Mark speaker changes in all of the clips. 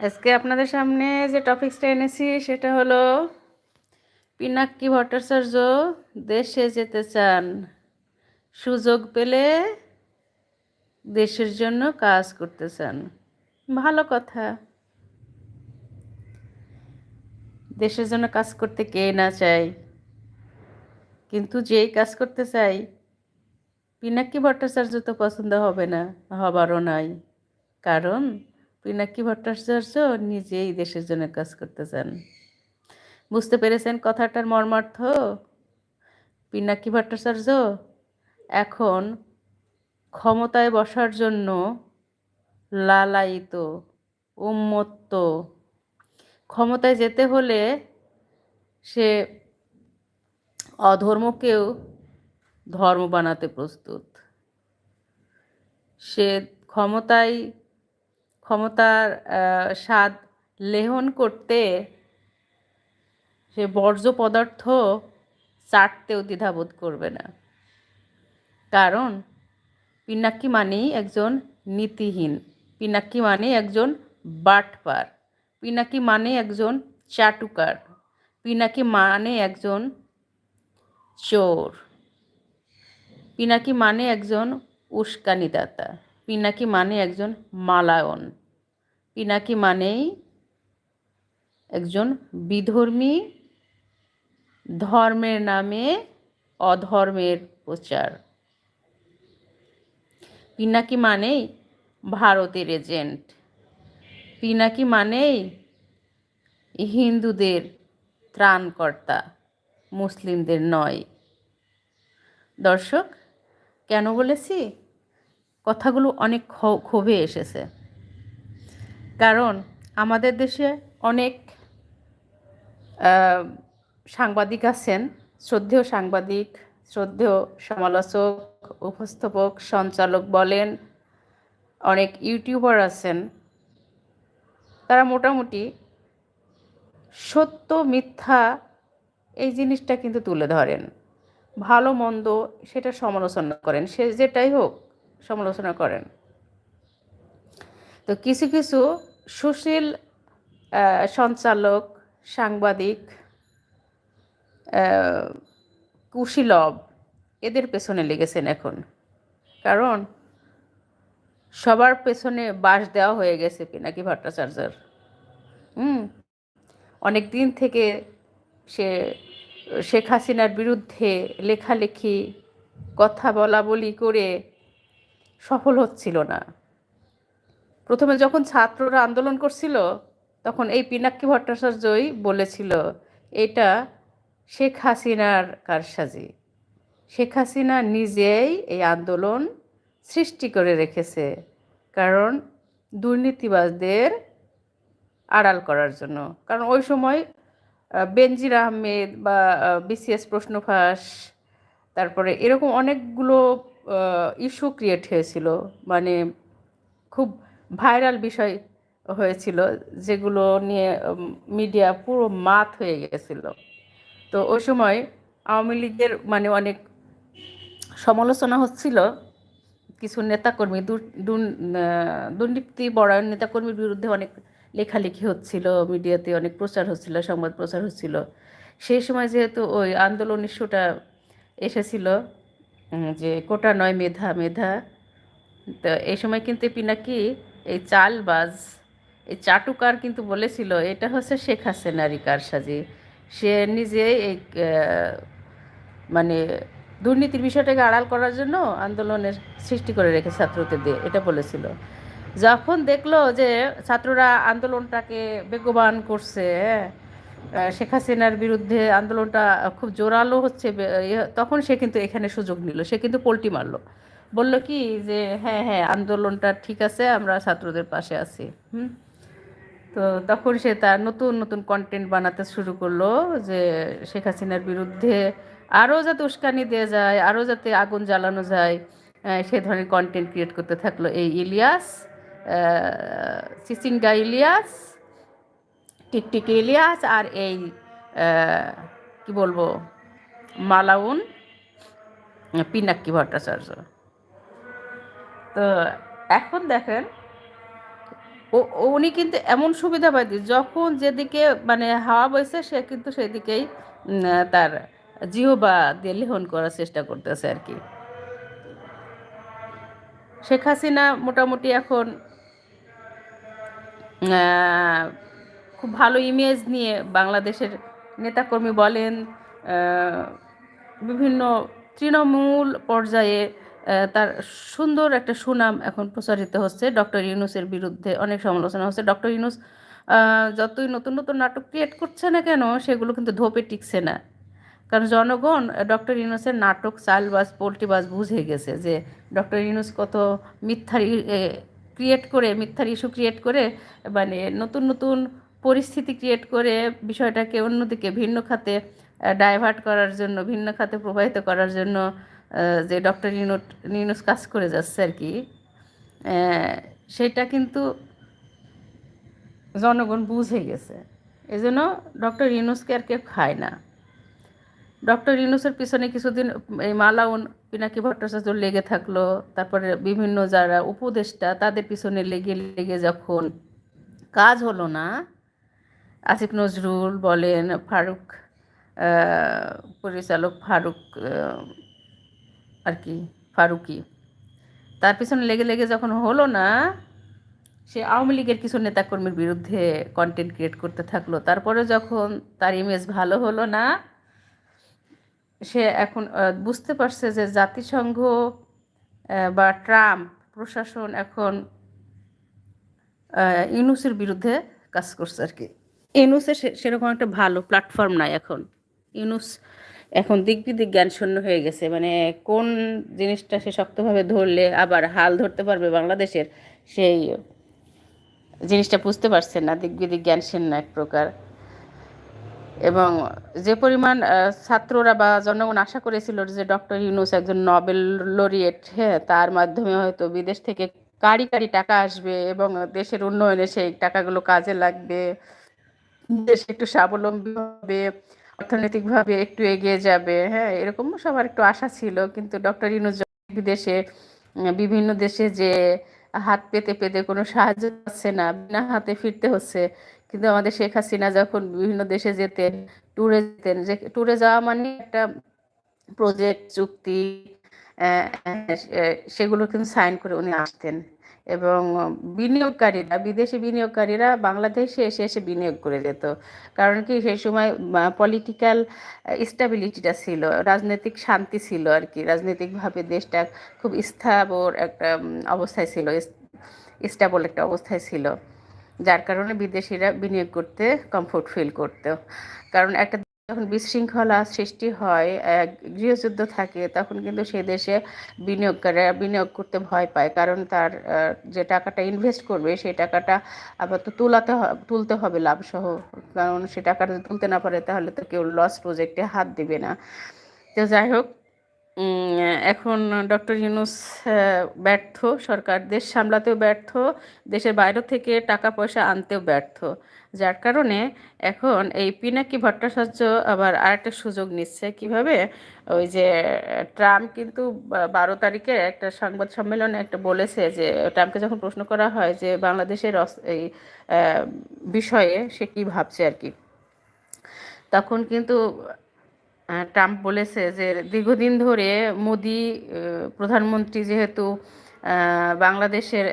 Speaker 1: আজকে আপনাদের সামনে যে টপিকসটা এনেছি, সেটা হলো পিনাক্কি ভট্টাচার্য দেশে যেতে চান। সুযোগ পেলে দেশের জন্য কাজ করতে চান। ভালো কথা। দেশের জন্য কাজ করতে কে না চায়? কিন্তু যেই কাজ করতে চাই, পিনাক্কি ভট্টাচার্য তো পছন্দ হবে না, হবারও নাই। কারণ পিনাক্কি ভট্টাচার্য নিজেই দেশের জন্য কাজ করতে চান। বুঝতে পেরেছেন কথাটার মর্মার্থ? পিনাক্কি ভট্টাচার্য এখন ক্ষমতায় বসার জন্য লালায়িত, উন্মত্ত, ক্ষমতায় যেতে হলে সে অধর্মকেও ধর্ম বানাতে প্রস্তুত। সে ক্ষমতায় ক্ষমতার স্বাদ লেহন করতে সে বর্জ্য পদার্থ চাটতেও দ্বিধাবোধ করবে না। কারণ পিনাক্কি মানেই একজন নীতিহীন পিনাক্কি মানে একজন বাটপার, পিনাকি মানে একজন চাটুকার, পিনাকি মানে একজন চোর, পিনাকি মানে একজন উস্কানিদাতা। পিনাকি মানে একজন মালায়ন। পিনাকি মানেই একজন বিধর্মী, ধর্মের নামে অধর্মের প্রচার। পিনাকি মানেই ভারতের এজেন্ট। পিনাকি মানেই হিন্দুদের ত্রাণকর্তা, মুসলিমদের নয়। দর্শক, কেন বলেছি? কথাগুলো অনেক ক্ষ- ক্ষোভে এসেছে। কারণ আমাদের দেশে অনেক সাংবাদিক আছেন, শ্রদ্ধেয় সাংবাদিক, শ্রদ্ধেয় সমালোচক, উপস্থাপক, সঞ্চালক বলেন, অনেক ইউটিউবার আছেন। তারা মোটামুটি সত্য, মিথ্যা এই জিনিসটা কিন্তু তুলে ধরেন। ভালো, মন্দ সেটা সমালোচনা করেন। সে যেটাই হোক সমালোচনা করেন। তো কিছু কিছু সুশীল সঞ্চালক, সাংবাদিক কুশীলব এদের পেছনে লেগেছেন এখন। কারণ সবার পেছনে বাস দেওয়া হয়ে গেছে পিনাকি ভট্টাচার্যের। হুম অনেক দিন থেকে সে, শেখ হাসিনার বিরুদ্ধে লেখালেখি, কথা বলা বলি করে সফল হচ্ছিল না। প্রথমে যখন ছাত্ররা আন্দোলন করছিল, তখন এই পিনাক্কি ভট্টাচার্যই বলেছিল, এটা শেখ হাসিনার কারসাজি। শেখ হাসিনা নিজেই এই আন্দোলন সৃষ্টি করে রেখেছে কারণ দুর্নীতিবাজদের আড়াল করার জন্য। কারণ ওই সময় বেনজির আহমেদ বা বিসিএস প্রশ্ন ফাঁস তারপরে এরকম অনেকগুলো ইস্যু ক্রিয়েট হয়েছিল মানে খুব ভাইরাল বিষয় হয়েছিল, যেগুলো নিয়ে মিডিয়া পুরো মাত হয়ে গেছিল। তো ওই সময় আওয়ামী লীগের মানে অনেক সমালোচনা হচ্ছিল, কিছু নেতাকর্মী দুর- দুর্ন- দুর্নীতি বড়ায়ন নেতাকর্মীর বিরুদ্ধে অনেক লেখালেখি হচ্ছিল মিডিয়াতে অনেক প্রচার হচ্ছিল, সংবাদ প্রচার হচ্ছিল। সেই সময় যেহেতু ওই আন্দোলন ইস্যুটা এসেছিল যে কোটা নয় মেধা মেধা। তো এই সময় কিন্তু পিনাকি এই চালবাজ এই চাটুকার কিন্তু বলেছিল এটা হচ্ছে শেখ হাসিনারই কারসাজি সে নিজে এই মানে দুর্নীতির বিষয়টাকে আড়াল করার জন্য আন্দোলনের সৃষ্টি করে রেখে ছাত্রদের দিয়ে এটা বলেছিল। যখন দেখল যে ছাত্ররা আন্দোলনটাকে বেগবান করছে হ্যাঁ, শেখ হাসিনার বিরুদ্ধে আন্দোলনটা খুব জোরালো হচ্ছে ইয়ে, তখন সে কিন্তু এখানে সুযোগ নিল। সে কিন্তু পোল্টি মারলো। বলল কি যে হ্যাঁ হ্যাঁ আন্দোলনটা ঠিক আছে আমরা ছাত্রদের পাশে আছি। হুম? তো তখন সে তার নতুন নতুন কন্টেন্ট বানাতে শুরু করল যে শেখ হাসিনার বিরুদ্ধে আরও যাতে উস্কানি দেওয়া যায় আরও যাতে আগুন জ্বালানো যায় সে ধরনের কন্টেন্ট ক্রিয়েট করতে থাকল এই ইলিয়াস চিচিঙ্গা ইলিয়াস টিকটিকি ইলিয়াস আর এই কি বলব, মালাউন, পিনাক্কি ভট্টাচার্য তো এখন দেখেন, ও, উনি কিন্তু এমন সুবিধাবাদী, যখন যেদিকে মানে হাওয়া বইছে, সে কিন্তু সেদিকেই তার জিহবা দিয়ে লেহন করার চেষ্টা করতেছে আর কি। শেখ হাসিনা মোটামুটি এখন খুব ভালো ইমেজ নিয়ে বাংলাদেশের নেতাকর্মী বলেন বিভিন্ন তৃণমূল পর্যায়ে তার সুন্দর একটা সুনাম এখন প্রচারিত হচ্ছে ডক্টর ইউনুসের বিরুদ্ধে। অনেক সমালোচনা হচ্ছে। ডক্টর ইউনুস যতই নতুন নতুন নাটক ক্রিয়েট করছে না কেন, সেগুলো কিন্তু ধোপে টিকছে না। কারণ জনগণ, ডক্টর ইউনুসের নাটক চালবাজ, পোল্ট্রিবাজ বুঝে গেছে যে ডক্টর ইউনুস কত মিথ্যার ক্রিয়েট করে, মিথ্যার ইস্যু ক্রিয়েট করে মানে নতুন নতুন পরিস্থিতি ক্রিয়েট করে বিষয়টাকে অন্যদিকে ভিন্ন খাতে ডাইভার্ট করার জন্য, ভিন্ন খাতে প্রবাহিত করার জন্য যে ডক্টর ইউনুট ইউনুস কাজ করে যাচ্ছে আর কি সেটা কিন্তু জনগণ বুঝে গেছে। এজন্য ডক্টর ইউনুসকে আর কেউ খায় না। ডক্টর ইউনুসের পিছনে কিছুদিন, এই মালাউন পিনাকি ভট্টাচার্য লেগে থাকল, তারপরে বিভিন্ন যারা উপদেষ্টা, তাদের পিছনে লেগে লেগে যখন কাজ হলো না আসিফ নজরুল বলেন, ফারুক পরিচালক ফারুক আর কি ফারুকি তার পিছনে লেগে লেগে যখন হলো না, সে আওয়ামী লীগের কিছু নেতাকর্মীর বিরুদ্ধে কন্টেন্ট ক্রিয়েট করতে থাকল। তারপরে যখন তার ইমেজ ভালো হলো না, সে এখন বুঝতে পারছে যে জাতিসংঘ বা ট্রাম্প প্রশাসন এখন ইউনুসের বিরুদ্ধে কাজ করছে আর কি। ইউনুসের সে- সেরকম একটা ভালো প্ল্যাটফর্ম নাই এখন। ইউনুস এখন দিক বিদিক জ্ঞান শূন্য হয়ে গেছে। মানে কোন জিনিসটা সে শক্তভাবে ধরলে আবার হাল ধরতে পারবে বাংলাদেশের, সেই জিনিসটা বুঝতে পারছে না। দিক বিদিক জ্ঞান শূন্য এক প্রকার। এবং যে পরিমাণ ছাত্ররা বা জনগণ আশা করেছিল যে ডক্টর ইউনুস একজন নোবেল লরিয়েট হ্যাঁ তার মাধ্যমে হয়তো বিদেশ থেকে কারি কারি টাকা আসবে এবং দেশের উন্নয়নে সেই টাকাগুলো কাজে লাগবে। দেশ একটু স্বাবলম্বী হবে, অর্থনৈতিকভাবে একটু এগিয়ে যাবে হ্যাঁ এরকম সবার একটু আশা ছিল। কিন্তু ডক্টর যখন বিদেশে বিভিন্ন দেশে যে হাত পেতে পেতে কোনো সাহায্য পাচ্ছে না, বিনা হাতে ফিরতে হচ্ছে। কিন্তু আমাদের শেখ হাসিনা যখন বিভিন্ন দেশে যেতেন ট্যুরে যেতেন, যে ট্যুরে যাওয়া মানে একটা প্রজেক্ট চুক্তি সেগুলো কিন্তু সাইন করে উনি আসতেন। এবং বিনিয়োগকারীরা, বিদেশি বিনিয়োগকারীরা বাংলাদেশে এসে এসে বিনিয়োগ করে যেত। কারণ কি সেই সময় পলিটিক্যাল স্টেবিলিটিটা ছিল, রাজনৈতিক শান্তি ছিল আর কি। রাজনৈতিকভাবে দেশটা খুব স্থাবর একটা অবস্থায় ছিল স্টেবল একটা অবস্থায় ছিল। যার কারণে বিদেশিরা বিনিয়োগ করতে কমফোর্ট ফিল করতো। কারণ একটা যখন বিশৃঙ্খলা সৃষ্টি হয়, এক গৃহযুদ্ধ থাকে, তখন কিন্তু সে দেশে বিনিয়োগকারীরা বিনিয়োগ করতে ভয় পায়। কারণ তার যে টাকাটা ইনভেস্ট করবে, সেই টাকাটা আবার তো তুলাতে তুলতে হবে লাভসহ। কারণ সে টাকাটা তুলতে না পারে, তাহলে তো কেউ লস প্রজেক্টে হাত দিবে না। তো যাই হোক এখন ডক্টর ইউনুস ব্যর্থ, সরকার দেশ সামলাতেও ব্যর্থ, দেশের বাইরে থেকে টাকা পয়সা আনতেও ব্যর্থ। যার কারণে এখন এই পিনাকি ভট্টাচার্য আবার আরেকটা সুযোগ নিচ্ছে। কীভাবে? ওই যে, ট্রাম্প কিন্তু বারো তারিখে একটা সংবাদ সম্মেলনে একটা বলেছে যে, ট্রাম্পকে যখন প্রশ্ন করা হয় যে, বাংলাদেশের এই বিষয়ে সে কি ভাবছে আর কি? তখন কিন্তু ট্রাম্প বলেছে যে দীর্ঘদিন ধরে মোদি প্রধানমন্ত্রী যেহেতু বাংলাদেশের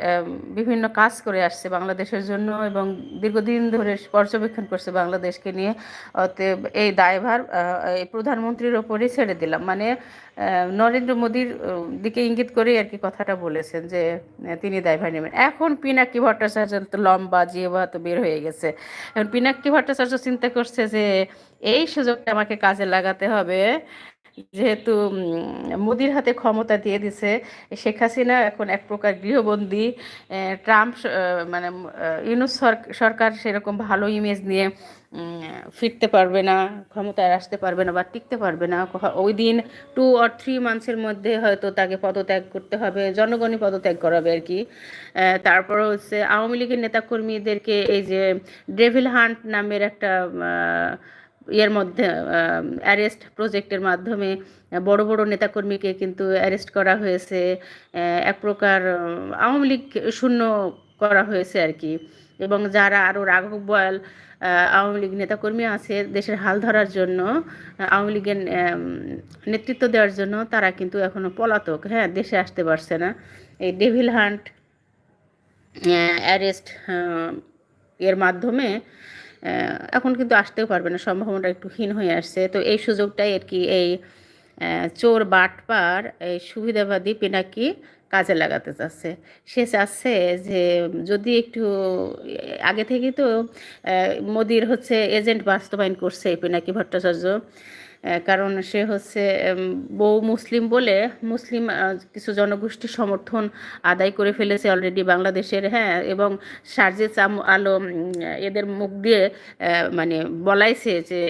Speaker 1: বিভিন্ন কাজ করে আসছে বাংলাদেশের জন্য এবং দীর্ঘদিন ধরে পর্যবেক্ষণ করছে বাংলাদেশকে নিয়ে। অতএব এই দায়ভার এই প্রধানমন্ত্রীর ওপরই ছেড়ে দিলাম। মানে নরেন্দ্র মোদীর দিকে ইঙ্গিত করেই আর কি কথাটা বলেছেন যে তিনি দায়ভার নেবেন। এখন পিনাকি ভট্টাচার্য তো লম্বা, জিহ্বা তো বের হয়ে গেছে। এখন পিনাকি ভট্টাচার্য চিন্তা করছে যে, এই সুযোগটা আমাকে কাজে লাগাতে হবে। যেহেতু মোদির হাতে ক্ষমতা দিয়ে দিছে, শেখ হাসিনা এখন এক প্রকার গৃহবন্দী ট্রাম্প মানে ইউনুস সরকার সেরকম ভালো ইমেজ নিয়ে ফিরতে পারবে না, ক্ষমতায় আসতে পারবে না বা টিকতে পারবে না। ওই দিন টু অর থ্রি মান্থসের মধ্যে হয়তো তাকে পদত্যাগ করতে হবে, জনগণই পদত্যাগ করাবে আর কি। তারপর হচ্ছে আওয়ামী লীগের নেতাকর্মীদেরকে এই যে ডেভিল হান্ট নামের একটা ইয়ের মধ্যে অ্যারেস্ট প্রজেক্টের মাধ্যমে, বড় বড় নেতাকর্মীকে কিন্তু অ্যারেস্ট করা হয়েছে এক প্রকার, আওয়ামী লীগ শূন্য করা হয়েছে আর কি। এবং যারা আরও রাঘব বয়াল আওয়ামী লীগ নেতাকর্মী আছে, দেশের হাল ধরার জন্য, আওয়ামী লীগের নেতৃত্ব দেওয়ার জন্য তারা কিন্তু এখনও পলাতক। হ্যাঁ দেশে আসতে পারছে না। এই ডেভিল হান্ট অ্যারেস্ট এর মাধ্যমে এখন কিন্তু আসতেও পারবে না, সম্ভাবনাটা একটু ক্ষীণ হয়ে আসছে। তো এই সুযোগটাই আর কি এই চোর বাটপার এই সুবিধাবাদী পিনাকি কাজে লাগাতে চাচ্ছে। সে চাচ্ছে যে যদি একটু, আগে থেকে তো মোদির হচ্ছে এজেন্ট বাস্তবায়ন করছে পিনাকি ভট্টাচার্য। কারণ সে হচ্ছে বউ মুসলিম বলে মুসলিম কিছু জনগোষ্ঠীর সমর্থন আদায় করে ফেলেছে অলরেডি বাংলাদেশের হ্যাঁ এবং সার্জেস আলম এদের মুখ দিয়ে মানে বলাইছে যে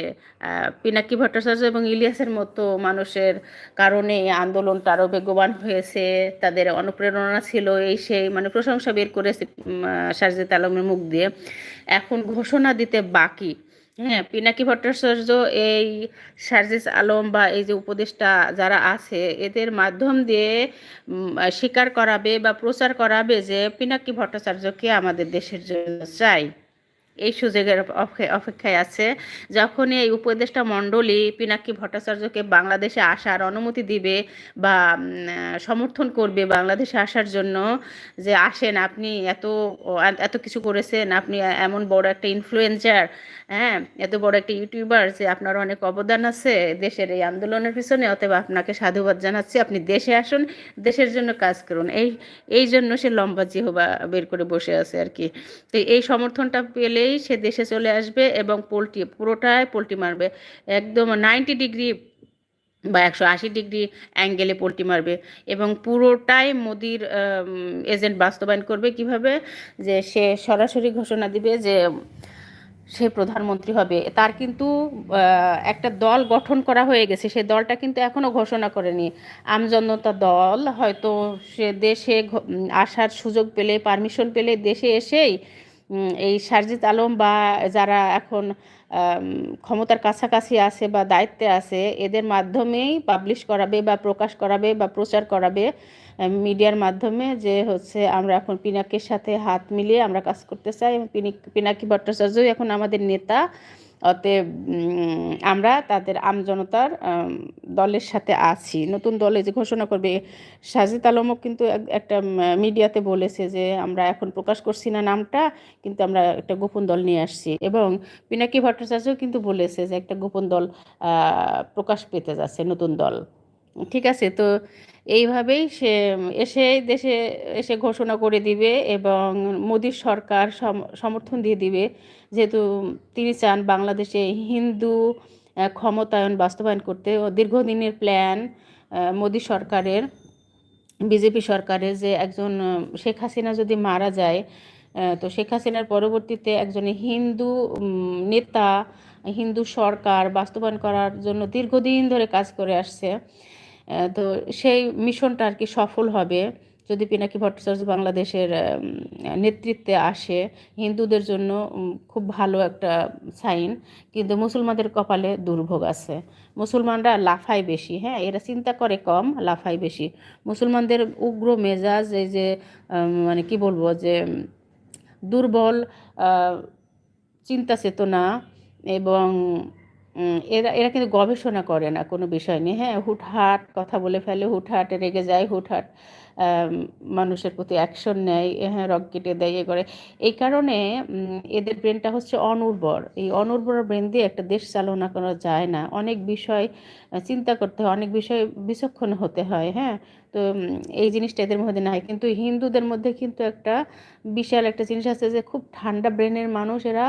Speaker 1: পিনাকি ভট্টাচার্য এবং ইলিয়াসের মতো মানুষের কারণে আন্দোলনটা আরও বেগবান হয়েছে, তাদের অনুপ্রেরণা ছিল এই সেই মানে প্রশংসা বের করেছে সার্জেত আলমের মুখ দিয়ে। এখন ঘোষণা দিতে বাকি। হ্যাঁ পিনাকি ভট্টাচার্য এই সার্জিস আলম বা এই যে উপদেষ্টা যারা আছে, এদের মাধ্যম দিয়ে স্বীকার করাবে বা প্রচার করাবে যে পিনাকি ভট্টাচার্যকে আমাদের দেশের জন্য চাই। এই সুযোগের অপেক্ষায় আছে। যখন এই উপদেষ্টা মণ্ডলী পিনাকি ভট্টাচার্যকে বাংলাদেশে আসার অনুমতি দিবে বা সমর্থন করবে বাংলাদেশে আসার জন্য যে আসেন, আপনি এত এত কিছু করেছেন, আপনি এমন বড় একটা ইনফ্লুয়েন্সার হ্যাঁ এত বড় একটা ইউটিউবার যে আপনার অনেক অবদান আছে দেশের এই আন্দোলনের পিছনে, অতএব আপনাকে সাধুবাদ জানাচ্ছি। আপনি দেশে আসুন, দেশের জন্য কাজ করুন। এই এই জন্য সে লম্বা জিহবা বের করে বসে আছে আর কি। তো এই সমর্থনটা পেলেই সে দেশে চলে আসবে এবং পোলট্রি পুরোটাই পোলট্রি মারবে। একদম নাইনটি ডিগ্রি বা একশো আশি ডিগ্রি অ্যাঙ্গেলে পোলট্রি মারবে এবং পুরোটাই মোদির এজেন্ট বাস্তবায়ন করবে। কীভাবে? যে সে সরাসরি ঘোষণা দিবে যে সে প্রধানমন্ত্রী হবে। তার কিন্তু একটা দল গঠন করা হয়ে গেছে। সে দলটা কিন্তু এখনও ঘোষণা করেনি। আমজনতা দল হয়তো সে দেশে আসার সুযোগ পেলে, পারমিশন পেলে দেশে এসেই এই সারজিত আলম বা যারা এখন ক্ষমতার কাছাকাছি আছে বা দায়িত্বে আছে, এদের মাধ্যমেই পাবলিশ করাবে বা প্রকাশ করাবে বা প্রচার করাবে মিডিয়ার মাধ্যমে যে হচ্ছে আমরা এখন পিনাকের সাথে হাত মিলিয়ে আমরা কাজ করতে চাই। পিনাকি ভট্টাচার্যই এখন আমাদের নেতা। অতএব আমরা তাদের আমজনতার দলের সাথে আছি। নতুন দলে যে ঘোষণা করবে, সাজিদ আলমও কিন্তু একটা মিডিয়াতে বলেছে যে, আমরা এখন প্রকাশ করছি না নামটা, কিন্তু আমরা একটা গোপন দল নিয়ে আসছি। এবং পিনাকি ভট্টাচার্যও কিন্তু বলেছে যে, একটা গোপন দল প্রকাশ পেতে যাচ্ছে নতুন দল। ঠিক আছে? তো এইভাবেই সে এসে দেশে এসে ঘোষণা করে দিবে এবং মোদীর সরকার সমর্থন দিয়ে দিবে। যেহেতু তিনি চান বাংলাদেশে হিন্দু ক্ষমতায়ন বাস্তবায়ন করতে। ও দীর্ঘদিনের প্ল্যান মোদী সরকারের, বিজেপি সরকারের যে একজন শেখ হাসিনা যদি মারা যায় তো শেখ হাসিনার পরবর্তীতে একজন হিন্দু নেতা, হিন্দু সরকার বাস্তবায়ন করার জন্য দীর্ঘদিন ধরে কাজ করে আসছে। তো সেই মিশনটা আর কি সফল হবে যদি পিনাকি ভট্টাচার্য বাংলাদেশের নেতৃত্বে আসে। হিন্দুদের জন্য খুব ভালো একটা সাইন। কিন্তু মুসলমানদের কপালে দুর্ভোগ আছে। মুসলমানরা লাফায় বেশি হ্যাঁ? এরা চিন্তা করে কম, লাফায় বেশি। মুসলমানদের উগ্র মেজাজ, এই যে মানে কি বলব, যে, দুর্বল চিন্তা চেতনা এবং এরা এরা কিন্তু গবেষণা করে না কোনো বিষয় নিয়ে। হ্যাঁ হুটহাট কথা বলে ফেলে, হুটহাট রেগে যায়, হুটহাট মানুষের প্রতি অ্যাকশন নেয় হ্যাঁ রক কেটে দেয়, এ করে। এই কারণে এদের ব্রেনটা হচ্ছে অনুর্বর। এই অনুর্বর ব্রেন দিয়ে একটা দেশ চালনা করা যায় না। অনেক বিষয় চিন্তা করতে হয়, অনেক বিষয় বিচক্ষণ হতে হয় হ্যাঁ? তো এই জিনিসটা এদের মধ্যে নাই। কিন্তু হিন্দুদের মধ্যে কিন্তু একটা বিশাল একটা জিনিস আছে যে, খুব ঠান্ডা ব্রেনের মানুষ, এরা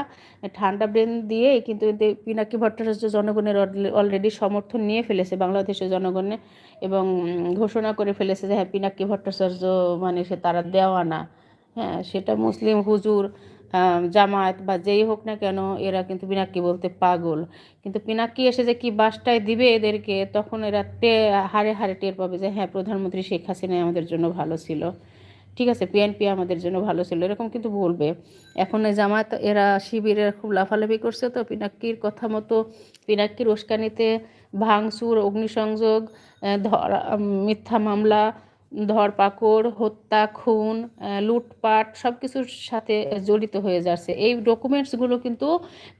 Speaker 1: ঠান্ডা ব্রেন দিয়ে কিন্তু পিনাকি ভট্টাচার্য জনগণের অলরেডি সমর্থন নিয়ে ফেলেছে, বাংলাদেশের জনগণে। এবং ঘোষণা করে ফেলেছে যে হ্যাঁ পিনাক্কি ভট্টাচার্য মানে সে তারা দেওয়া না। হ্যাঁ সেটা মুসলিম হুজুর জামায়াত বা যেই হোক না কেন, এরা কিন্তু পিনাক্কি বলতে পাগল। কিন্তু পিনাক্কি এসে যে কি বাসটায় দিবে এদেরকে, তখন এরা টে হারে হারে টের পাবে যে হ্যাঁ প্রধানমন্ত্রী শেখ হাসিনাই আমাদের জন্য ভালো ছিল। ঠিক আছে পিএনপি আমাদের জন্য ভালো ছিল, এরকম কিন্তু বলবে। এখন এই জামাত এরা শিবিরের খুব লাফালাফি করছে তো, পিনাক্কির কথা মতো, পিনাক্কির উস্কানিতে ভাঙচুর, অগ্নিসংযোগ ধরা মিথ্যা মামলা ধরপাকড় হত্যা, খুন লুটপাট সব কিছুর সাথে জড়িত হয়ে যাচ্ছে। এই ডকুমেন্টসগুলো কিন্তু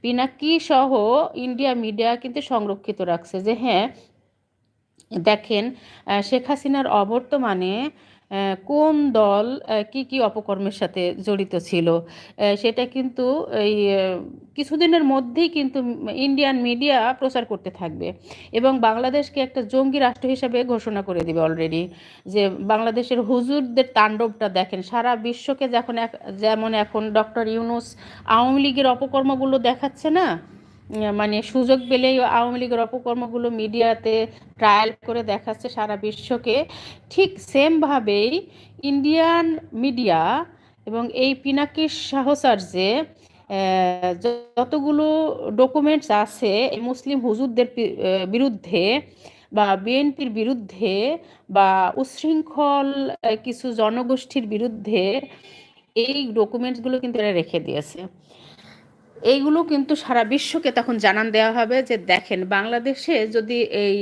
Speaker 1: পিনাকি সহ ইন্ডিয়া মিডিয়া কিন্তু সংরক্ষিত রাখছে যে হ্যাঁ দেখেন শেখ হাসিনার অবর্তমানে কোন দল কি কি অপকর্মের সাথে জড়িত ছিল? সেটা কিন্তু এই কিছুদিনের মধ্যেই কিন্তু ইন্ডিয়ান মিডিয়া প্রচার করতে থাকবে এবং বাংলাদেশকে একটা জঙ্গি রাষ্ট্র হিসেবে ঘোষণা করে দিবে অলরেডি যে বাংলাদেশের হুজুরদের তাণ্ডবটা দেখেন, সারা বিশ্বকে যখন যেমন এখন ডক্টর ইউনুস আওয়ামী লীগের অপকর্মগুলো দেখাচ্ছে না মানে সুযোগ পেলেই আওয়ামী লীগের অপকর্মগুলো মিডিয়াতে ট্রায়াল করে দেখাচ্ছে সারা বিশ্বকে। ঠিক সেমভাবেই ইন্ডিয়ান মিডিয়া এবং এই পিনাকি সাহসার্যে যতগুলো ডকুমেন্টস আছে মুসলিম হুজুরদের বিরুদ্ধে বা বিএনপির বিরুদ্ধে বা উচ্ছৃঙ্খল কিছু জনগোষ্ঠীর বিরুদ্ধে এই ডকুমেন্টসগুলো কিন্তু এরা রেখে দিয়েছে। এইগুলো কিন্তু সারা বিশ্বকে তখন জানান দেওয়া হবে যে, দেখেন, বাংলাদেশে যদি এই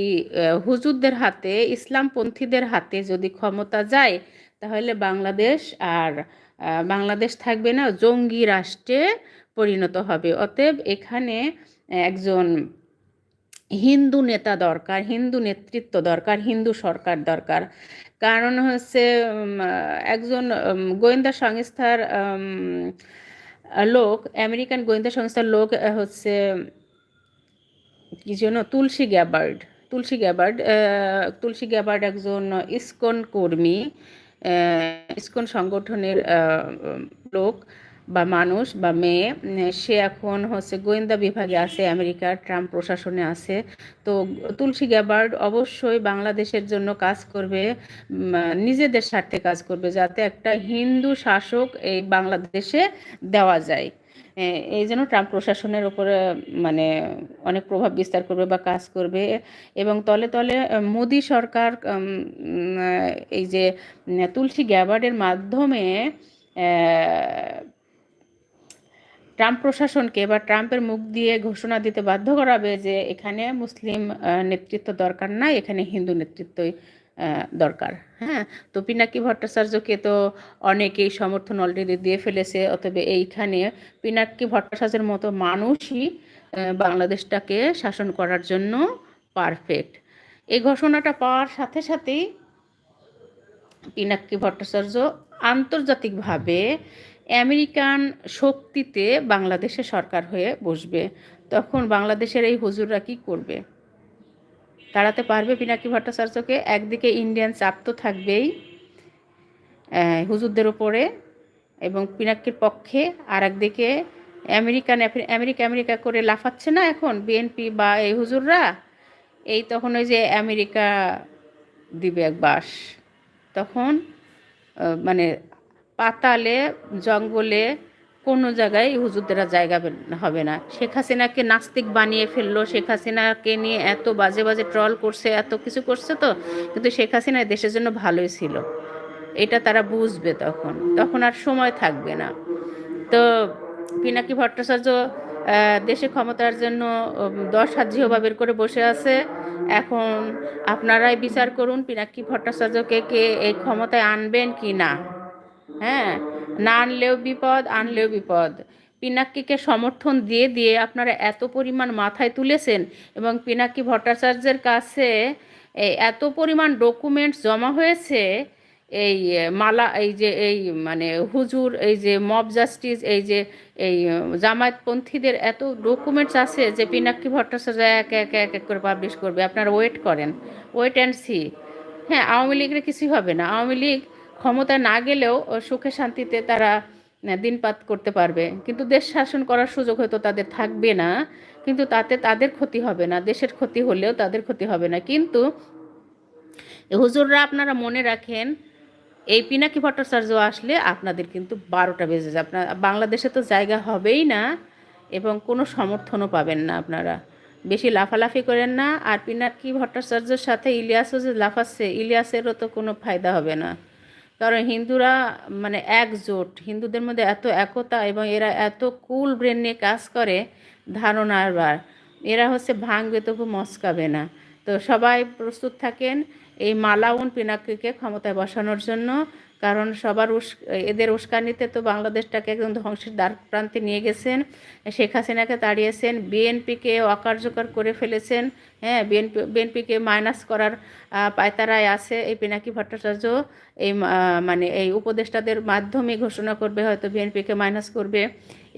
Speaker 1: হুজুরদের হাতে, ইসলামপন্থীদের হাতে যদি ক্ষমতা যায়, তাহলে বাংলাদেশ আর বাংলাদেশ থাকবে না, জঙ্গি রাষ্ট্রে পরিণত হবে। অতএব এখানে একজন হিন্দু নেতা দরকার, হিন্দু নেতৃত্ব দরকার, হিন্দু সরকার দরকার। কারণ হচ্ছে একজন গোয়েন্দা সংস্থার লোক, আমেরিকান গোয়েন্দা সংস্থার লোক হচ্ছে, কি যেন, Tulsi Gabbard Tulsi Gabbard Tulsi Gabbard একজন ইস্কন কর্মী ইস্কন সংগঠনের লোক। বা মানুষ বা মেয়ে সে এখন হচ্ছে গোয়েন্দা বিভাগে আছে আমেরিকার ট্রাম্প প্রশাসনে আছে। তো তুলসী গ্যাবার্ড অবশ্যই বাংলাদেশের জন্য কাজ করবে নিজেদের স্বার্থে কাজ করবে যাতে একটা হিন্দু শাসক এই বাংলাদেশে দেওয়া যায়। এই জন্য ট্রাম্প প্রশাসনের উপরে মানে অনেক প্রভাব বিস্তার করবে বা কাজ করবে। এবং তলে তলে মোদি সরকার এই যে তুলসী গ্যাবার্ডের মাধ্যমে ট্রাম্প প্রশাসনকে বা ট্রাম্পের মুখ দিয়ে ঘোষণা দিতে বাধ্য করাবে যে এখানে মুসলিম নেতৃত্ব দরকার নাই, এখানে হিন্দু নেতৃত্বই দরকার। হ্যাঁ তো পিনাকি ভট্টাচার্যকে তো অনেকেই সমর্থন অলরেডি দিয়ে ফেলেছে, অতএব এইখানে পিনাকি ভট্টাচার্যের মতো মানুষই বাংলাদেশটাকে শাসন করার জন্য পারফেক্ট এই ঘোষণাটা পাওয়ার সাথে সাথেই পিনাক্কি ভট্টাচার্য আন্তর্জাতিকভাবে আমেরিকান শক্তিতে বাংলাদেশে সরকার হয়ে বসবে। তখন বাংলাদেশের এই হুজুররা কি করবে? তাড়াতে পারবে পিনাকি ভট্টাচার্যকে? একদিকে ইন্ডিয়ান চাপ তো থাকবেই হুজুরদের উপরে এবং পিনাক্কির পক্ষে। আর একদিকে আমেরিকান আমেরিকা আমেরিকা করে লাফাচ্ছে না এখন বিএনপি বা এই হুজুররা? এই তখন ওই যে আমেরিকা দিবে এক বাস তখন মানে পাতালে, জঙ্গলে কোনো জায়গায় হুজুরদেরা জায়গা হবে না। শেখ হাসিনাকে নাস্তিক বানিয়ে ফেলল, শেখ হাসিনাকে নিয়ে এত বাজে বাজে ট্রল করছে, এত কিছু করছে তো, কিন্তু শেখ হাসিনা দেশের জন্য ভালোই ছিল। এটা তারা বুঝবে তখন। তখন আর সময় থাকবে না। তো পিনাকি ভট্টাচার্য দেশে ক্ষমতার জন্য দশ হাত জিহবা বের করে বসে আছে। এখন আপনারাই বিচার করুন পিনাকি ভট্টাচার্যকে কে এই ক্ষমতায় আনবেন কি না। হ্যাঁ? না আনলেও বিপদ আনলেও বিপদ। পিনাক্কিকে সমর্থন দিয়ে দিয়ে আপনারা এত পরিমাণ মাথায় তুলেছেন এবং পিনাক্কি ভট্টাচার্যের কাছে এত পরিমাণ ডকুমেন্টস জমা হয়েছে, এই মালা, এই যে, এই মানে হুজুর, এই যে মব জাস্টিস এই যে, এই জামায়াতপন্থীদের এত ডকুমেন্টস আছে যে পিনাক্কি ভট্টাচার্য এক এক এক এক করে পাবলিশ করবে। আপনারা ওয়েট করেন। ওয়েট অ্যান্ড সি হ্যাঁ আওয়ামী লীগের কিছুই হবে না। আওয়ামী লীগ ক্ষমতা না গেলেও সুখে শান্তিতে তারা দিনপাত করতে পারবে। কিন্তু দেশ শাসন করার সুযোগ হয়তো তাদের থাকবে না, কিন্তু তাতে তাদের ক্ষতি হবে না। দেশের ক্ষতি হলেও তাদের ক্ষতি হবে না। কিন্তু হুজুররা আপনারা মনে রাখেন, এই পিনাকি ভট্টাচার্য আসলে আপনাদের কিন্তু বারোটা বেজে যাবে আপনার, বাংলাদেশে তো জায়গা হবেই না এবং কোনো সমর্থনও পাবেন না আপনারা। বেশি লাফালাফি করেন না। আর পিনাকি ভট্টাচার্যর সাথে ইলিয়াসও যে লাফাচ্ছে, ইলিয়াসেরও তো কোনো ফায়দা হবে না। কারণ হিন্দুরা মানে একজোট। হিন্দুদের মধ্যে এত একতা এবং এরা এত কুল ব্রেন নিয়ে কাজ করে ধারণার বার। এরা হচ্ছে ভাঙবে তবু মস্কাবে না। তো সবাই প্রস্তুত থাকেন এই মালাউন পিনাকিকে ক্ষমতায় বসানোর জন্য। কারণ সবার উস, এদের উস্কানিতে তো বাংলাদেশটাকে একদম ধ্বংসের দ্বার প্রান্তে নিয়ে গেছেন। শেখ হাসিনাকে তাড়িয়েছেন, বিএনপিকে অকার্যকর করে ফেলেছেন হ্যাঁ বিএনপি, বিএনপিকে মাইনাস করার পায়তারায় আছে এই পিনাকি ভট্টাচার্য। এই মানে এই উপদেষ্টাদের মাধ্যমে ঘোষণা করবে, হয়তো বিএনপিকে মাইনাস করবে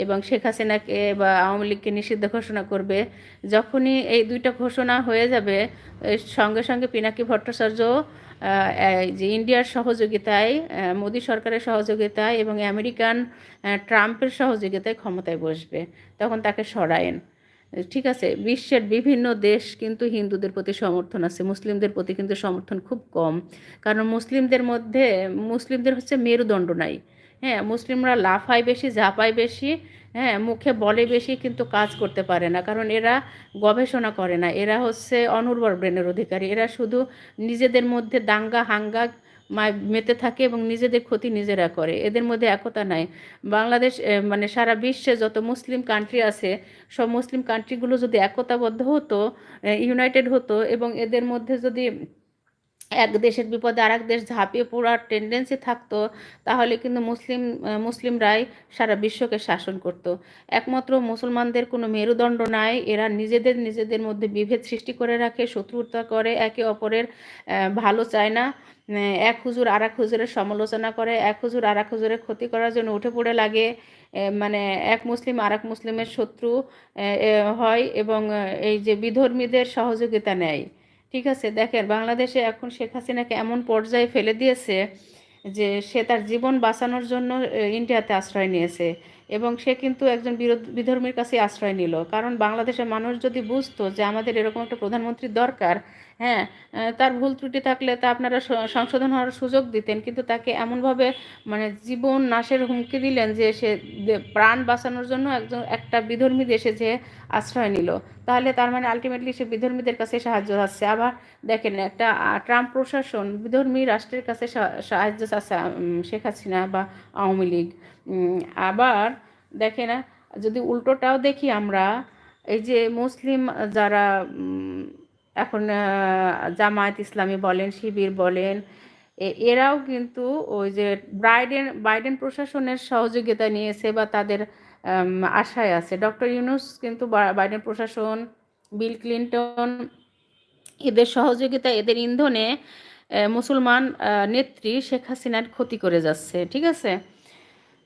Speaker 1: এবং শেখ হাসিনাকে বা আওয়ামী লীগকে নিষিদ্ধ ঘোষণা করবে। যখনই এই দুইটা ঘোষণা হয়ে যাবে সঙ্গে সঙ্গে পিনাকি ভট্টাচার্য যে ইন্ডিয়ার সহযোগিতায় মোদী সরকারের সহযোগিতায় এবং আমেরিকান ট্রাম্পের সহযোগিতায় ক্ষমতায় বসবে। তখন তাকে সরায়েন। ঠিক আছে, বিশ্বের বিভিন্ন দেশ কিন্তু হিন্দুদের প্রতি সমর্থন আছে, মুসলিমদের প্রতি কিন্তু সমর্থন খুব কম। কারণ মুসলিমদের মধ্যে, মুসলিমদের হচ্ছে মেরুদণ্ড নাই। হ্যাঁ মুসলিমরা লাফায় বেশি, ঝাঁপায় বেশি হ্যাঁ মুখে বলে বেশি কিন্তু কাজ করতে পারে না। কারণ এরা গবেষণা করে না। এরা হচ্ছে অনুর্বর ব্রেনের অধিকারী। এরা শুধু নিজেদের মধ্যে দাঙ্গা, হাঙ্গা মেতে থাকে এবং নিজেদের ক্ষতি নিজেরা করে। এদের মধ্যে একতা নাই। বাংলাদেশ মানে সারা বিশ্বে যত মুসলিম কান্ট্রি আছে, সব মুসলিম কান্ট্রিগুলো যদি একতাবদ্ধ হতো ইউনাইটেড হতো এবং এদের মধ্যে যদি এক দেশের বিপদে আর এক দেশ ঝাঁপিয়ে পড়ার টেন্ডেন্সি থাকতো, তাহলে কিন্তু মুসলিম মুসলিমরাই সারা বিশ্বকে শাসন করত। একমাত্র মুসলমানদের কোনো মেরুদণ্ড নাই, এরা নিজেদের নিজেদের মধ্যে বিভেদ সৃষ্টি করে রাখে, শত্রুতা করে, একে অপরের ভালো চায় না এক হুজুর আর এক হুজুরের সমালোচনা করে, এক হুজুর আর এক হুজুরের ক্ষতি করার জন্য উঠে পড়ে লাগে মানে এক মুসলিম আর এক মুসলিমের শত্রু হয় এবং এই যে বিধর্মীদের সহযোগিতা নেয়। ঠিক আছে, দেখেন বাংলাদেশে এখন শেখ হাসিনাকে এমন পর্যায়ে ফেলে দিয়েছে যে সে তার জীবন বাঁচানোর জন্য ইন্ডিয়াতে আশ্রয় নিয়েছে এবং সে কিন্তু একজন বিধর্মীর কাছে আশ্রয় নিল। কারণ বাংলাদেশের মানুষ যদি বুঝতো যে আমাদের এরকম একটা প্রধানমন্ত্রীর দরকার হ্যাঁ তার ভুল ত্রুটি থাকলে তা আপনারা সংশোধন হওয়ার সুযোগ দিতেন। কিন্তু তাকে এমনভাবে মানে জীবন নাশের হুমকি দিলেন যে সে প্রাণ বাঁচানোর জন্য একজন, একটা বিধর্মী দেশে যে আশ্রয় নিল। তাহলে তার মানে আলটিমেটলি সে বিধর্মীদের কাছে সাহায্য চাচ্ছে। আবার দেখেন, একটা ট্রাম্প প্রশাসন বিধর্মী রাষ্ট্রের কাছে সাহায্য চাচ্ছে শেখ হাসিনা বা আওয়ামী লীগ। আবার দেখে না যদি উল্টোটাও দেখি আমরা, এই যে মুসলিম যারা এখন জামায়াত ইসলামী বলেন, শিবির বলেন এরাও কিন্তু ওই যে ব্রাইডেন বাইডেন প্রশাসনের সহযোগিতা নিয়েছে বা তাদের আশায় আছে। ডক্টর ইউনুস কিন্তু বাইডেন প্রশাসন, বিল ক্লিন্টন, এদের সহযোগিতা, এদের ইন্ধনে মুসলমান নেত্রী শেখ হাসিনার ক্ষতি করে যাচ্ছে, ঠিক আছে?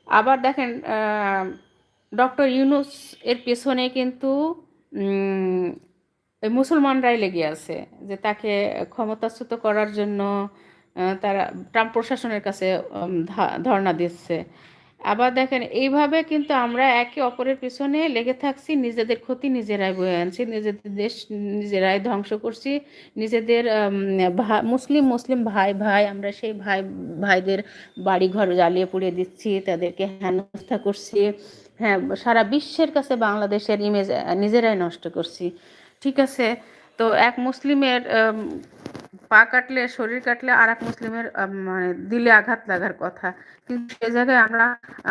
Speaker 1: আবার দেখেন ডক্টর ইউনুস এর পেছনে কিন্তু মুসলমানরাই লেগে আছে যে তাকে ক্ষমতাচ্যুত করার জন্য তারা ট্রাম্প প্রশাসনের কাছে ধর্ণা দিচ্ছে। আবার দেখেন, এইভাবে কিন্তু আমরা একে অপরের পিছনে লেগে থাকছি, নিজেদের ক্ষতি নিজেরাই বয়ে আনছি, নিজেদের দেশ নিজেরাই ধ্বংস করছি, নিজেদের মুসলিম মুসলিম ভাই ভাই, আমরা সেই ভাই ভাইদের বাড়ি ঘর জ্বালিয়ে পুড়িয়ে দিচ্ছি, তাদেরকে হেনস্থা করছি। হ্যাঁ সারা বিশ্বের কাছে বাংলাদেশের ইমেজ নিজেরাই নষ্ট করছি। ঠিক আছে? তো এক মুসলিমের পা কাটলে, শরীর কাটলে আর এক মুসলিমের মানে দিলে আঘাত লাগার কথা। কিন্তু সে জায়গায় আমরা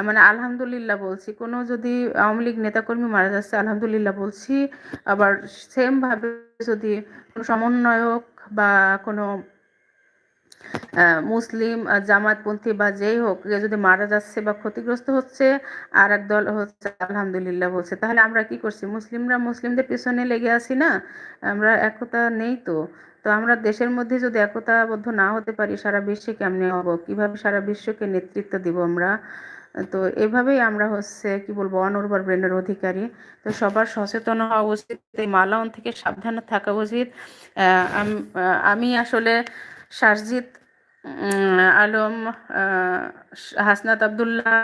Speaker 1: মানে আলহামদুলিল্লাহ বলছি। কোনো যদি আওয়ামী লীগ নেতাকর্মী মারা যাচ্ছে, আলহামদুলিল্লাহ বলছি। আবার সেমভাবে যদি কোনো সমন্বয়ক বা কোনো মুসলিম জামাতপন্থী বা যেই হোক যদি মারা যাচ্ছে বা ক্ষতিগ্রস্ত হচ্ছে আর এক দল হচ্ছে, আলহামদুলিল্লাহ বলছে। তাহলে আমরা কি করছি? মুসলিমরা মুসলিমদের পেছনে লেগে আছি না? আমরা একতা নেই তো? তো আমরা দেশের মধ্যে যদি একতাবদ্ধ না হতে পারি, সারা বিশ্বে কেমনে হব? কীভাবে সারা বিশ্বকে নেতৃত্ব দিব আমরা? তো এভাবেই আমরা হচ্ছে, কি বলব অনুর্বর ব্রেনের অধিকারী। তো সবার সচেতন হওয়া উচিত, এই মালাউন থেকে সাবধানে থাকা উচিত। আমি আসলে শারজিৎ আলম হাসনাত আবদুল্লাহ,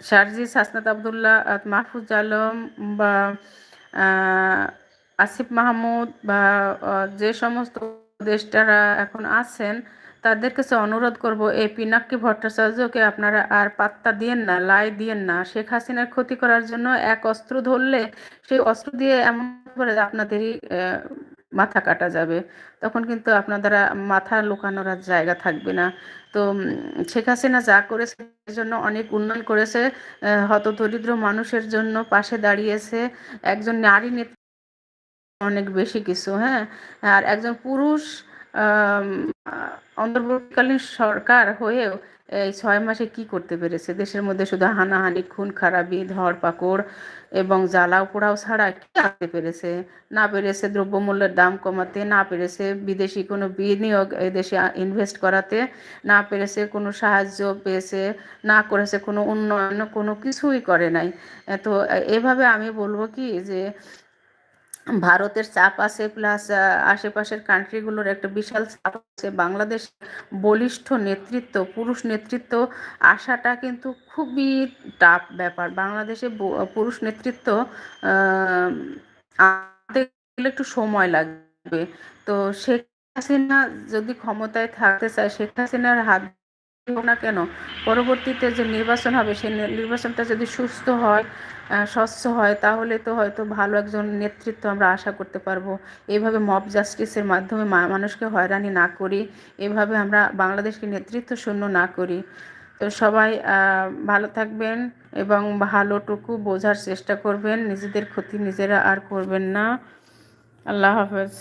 Speaker 1: শারজিৎ, হাসনাত আবদুল্লাহ মাহফুজ আলম বা আসিফ মাহমুদ বা যে সমস্ত দেশটারা এখন আছেন, তাদের কাছে অনুরোধ করব, এই পিনাক্কি ভট্টাচার্যকে আপনারা আর পাত্তা দিয়েন না, লাই দিয়েন না। শেখ হাসিনার ক্ষতি করার জন্য এক অস্ত্র ধরলে, সেই অস্ত্র দিয়ে এমন করে আপনাদেরই মাথা কাটা যাবে। তখন কিন্তু আপনাদের মাথা লুকানোর আর জায়গা থাকবে না। তো শেখ হাসিনা যা করেছে জন্য অনেক উন্নয়ন করেছে। হত দরিদ্র মানুষের জন্য পাশে দাঁড়িয়েছে। একজন নারী নেতা অনেক বেশি কিছু হ্যাঁ? আর একজন পুরুষ অন্তর্বর্তীকালীন সরকার হয়েও এই ছয় মাসে কি করতে পেরেছে? দেশের মধ্যে শুধু হানাহানি, খুন, খারাপি ধরপাকড় এবং জ্বালাও পোড়াও ছাড়া কি আনতে পেরেছে? না পেরেছে দ্রব্যমূল্যের দাম কমাতে, না পেরেছে বিদেশি কোনো বিনিয়োগ দেশে ইনভেস্ট করাতে, না পেরেছে কোনো সাহায্য পেয়েছে, না করেছে কোনো উন্নয়ন, কোনো কিছুই করে নাই। তো এভাবে আমি বলব কি যে ভারতের চাপ আছে প্লাস আশেপাশের কান্ট্রিগুলোর একটা বিশাল চাপ আছে। বাংলাদেশ বলিষ্ঠ নেতৃত্ব, পুরুষ নেতৃত্ব আসাটা কিন্তু খুবই টাফ ব্যাপার। বাংলাদেশে পুরুষ নেতৃত্ব আনতে গেলে একটু সময় লাগবে। তো শেখ হাসিনা যদি ক্ষমতায় থাকতে চায়, শেখ হাসিনার হাত হোক না কেন? পরবর্তীতে যে নির্বাচন হবে, সেই নির্বাচনটা যদি সুস্থ হয় স্বচ্ছ হয়, তাহলে তো হয়তো ভালো একজন নেতৃত্ব আমরা আশা করতে পারব। এইভাবে মব জাস্টিসের মাধ্যমে মানুষকে হয়রানি না করি, এভাবে আমরা বাংলাদেশকে নেতৃত্ব শূন্য না করি। তো সবাই ভালো থাকবেন এবং ভালোটুকু বোঝার চেষ্টা করবেন। নিজেদের ক্ষতি নিজেরা আর করবেন না। আল্লাহ হাফেজ।